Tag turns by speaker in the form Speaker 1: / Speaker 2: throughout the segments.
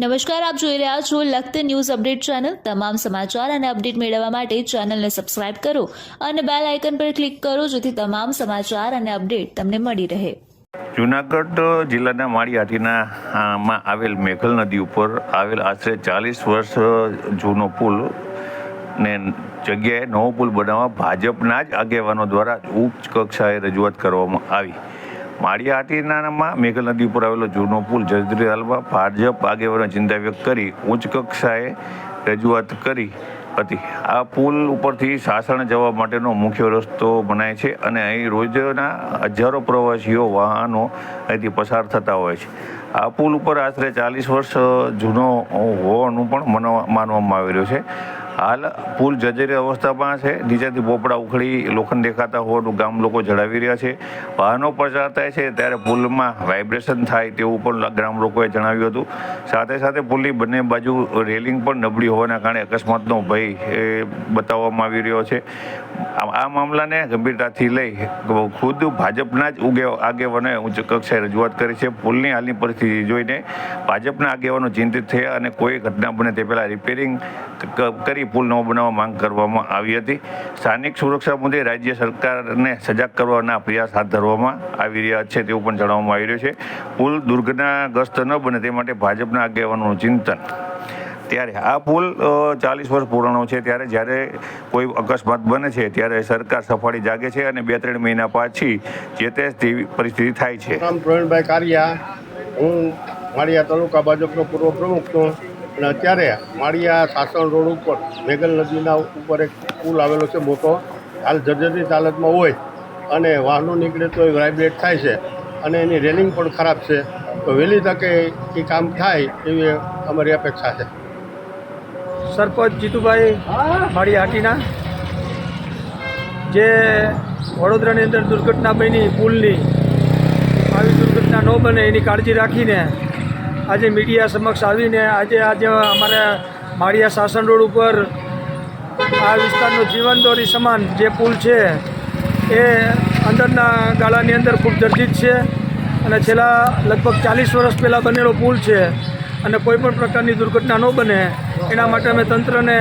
Speaker 1: નમસ્કાર, આપ જોઈ રહ્યા છો લખત ન્યૂઝ અપડેટ ચેનલ. તમામ સમાચાર અને અપડેટ મેળવવા માટે ચેનલને સબસ્ક્રાઇબ કરો અને બેલ આઇકન પર ક્લિક કરો જેથી તમામ સમાચાર અને અપડેટ તમને મળી રહે.
Speaker 2: જુનાગઢ જિલ્લાના માળિયાટીના માં આવેલ મેઘલ નદી ઉપર આવેલ આશરે ચાલીસ વર્ષ જૂનો પુલ ને જગ્યાએ નવો પુલ બનાવવા ભાજપના જ આગેવાનો દ્વારા ઉચ્ચ કક્ષાએ રજૂઆત કરવામાં આવી. માળિયાહાટીનામાં મેઘલ નદી ઉપર આવેલો જૂનો પુલ જર્જરી હાલમાં ભાજપ આગેવાનો ચિંતા વ્યક્ત કરી ઉચ્ચ કક્ષાએ રજૂઆત કરી હતી. આ પુલ ઉપરથી સાસણ જવા માટેનો મુખ્ય રસ્તો બનાય છે અને અહીં રોજના હજારો પ્રવાસીઓ વાહનો અહીંથી પસાર થતા હોય છે. આ પુલ ઉપર આશરે ચાલીસ વર્ષ જૂનો હોવાનું પણ મનાવા- માનવામાં આવી રહ્યું છે. હાલ પુલ જર્જરી અવસ્થામાં છે. નીચેથી પોપડા ઉખડી લોખંડ દેખાતા હોવાનું ગામ લોકો જણાવી રહ્યા છે. વાહનો પસાર થાય છે ત્યારે પુલમાં વાઇબ્રેશન થાય તેવું પણ ગ્રામ લોકોએ જણાવ્યું હતું. સાથે સાથે પુલની બંને બાજુ રેલિંગ પણ નબળી હોવાના કારણે અકસ્માતનો ભય, એ, બતાવવામાં આવી રહ્યો છે. આ મામલાને ગંભીરતાથી લઈ ખુદ ભાજપના જ ઉગે આગેવાનોએ ઉચ્ચ કક્ષાએ રજૂઆત કરી છે. પુલની હાલની પરિસ્થિતિ જોઈને ભાજપના આગેવાનો ચિંતિત થયા અને કોઈ ઘટના બને તે પહેલાં રિપેરિંગ કરી પુલ ન બનાવવા માંગ કરવામાં આવી હતી. સ્થાનિક સુરક્ષા મુદ્દે રાજ્ય સરકારને સજાગ કરવાના પ્રયાસ હાથ ધરવામાં આવી રહ્યા છે તેવું પણ જણાવવામાં આવી રહ્યું છે. પુલ દુર્ઘટનાગ્રસ્ત ન બને તે માટે ભાજપના આગેવાનોનું ચિંતન ત્યારે આ પુલ ચાલીસ વર્ષ પૂર્ણો છે. ત્યારે જ્યારે કોઈ અકસ્માત બને છે, ત્યારે સરકાર સફાળી જાગે છે અને બે ત્રણ મહિના પાછી જે તે પરિસ્થિતિ થાય છે.
Speaker 3: નામ પ્રવીણભાઈ કારિયા, હું માળિયા તાલુકા ભાજપનો પૂર્વ પ્રમુખ છું. અને અત્યારે માળિયા સાસણ રોડ ઉપર, મેઘલ નદીના ઉપર એક પુલ આવેલો છે મોટો. હાલ જર્જરિત હાલતમાં હોય અને વાહનો નીકળે તો એ વાઇબ્રેટ થાય છે. અને એની રેલિંગ પણ ખરાબ છે. તો વહેલી તકે એ કામ થાય એવી અમારી અપેક્ષા છે.
Speaker 4: સરપંચ જીતુભાઈ મારી હાટીના, જે વડોદરાની અંદર દુર્ઘટના બની પુલની, આવી દુર્ઘટના ન બને એની કાળજી રાખીને આજે મીડિયા સમક્ષ આવીને આજે આજે અમારે માળિયા શાસન રોડ ઉપર આ વિસ્તારનો જીવનદોરી સમાન જે પુલ છે, એ અંદરના ગાળાની અંદર ખૂબ જર્જિત છે અને છેલ્લા લગભગ ચાલીસ વર્ષ પહેલાં બનેલો પુલ છે અને કોઈપણ પ્રકારની દુર્ઘટના ન બને એના માટે અમે તંત્રને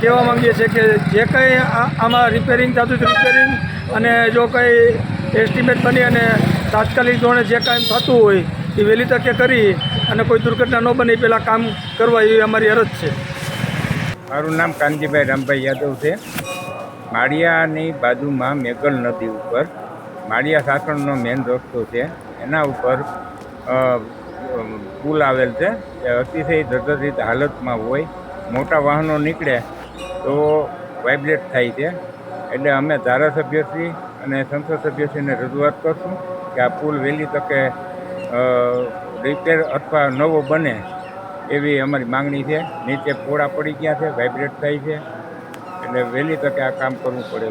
Speaker 4: કહેવા માંગીએ છીએ કે જે કંઈ આમાં રિપેરિંગ થતું હતું રિપેરિંગ અને જો કંઈ એસ્ટિમેટ બની અને તાત્કાલિક ધોરણે જે કાંઈ થતું હોય, એ વહેલી તકે કરી અને કોઈ દુર્ઘટના ન બને પહેલાં કામ કરવા એવી અમારી અરજ છે.
Speaker 5: મારું નામ કાનજીભાઈ રામભાઈ યાદવ છે. માળિયાની બાજુમાં મેઘલ નદી ઉપર, માળિયા સાસણનો મેન રસ્તો છે. એના ઉપર પુલ આવેલ છે. એ અતિશય જર્જરિત હાલતમાં હોય. મોટા વાહનો નીકળે તો વાઇબ્રેટ થાય છે. એટલે અમે ધારાસભ્યશ્રી અને સંસદ સભ્યશ્રીને રજૂઆત કરશું કે આ પુલ વહેલી તકે રિપેર અથવા નવો બને એવી અમારી માંગણી છે. નીચે પોળા પડી ગયા છે, વાઇબ્રેટ થાય છે. એટલે વહેલી તકે આ કામ કરવું પડે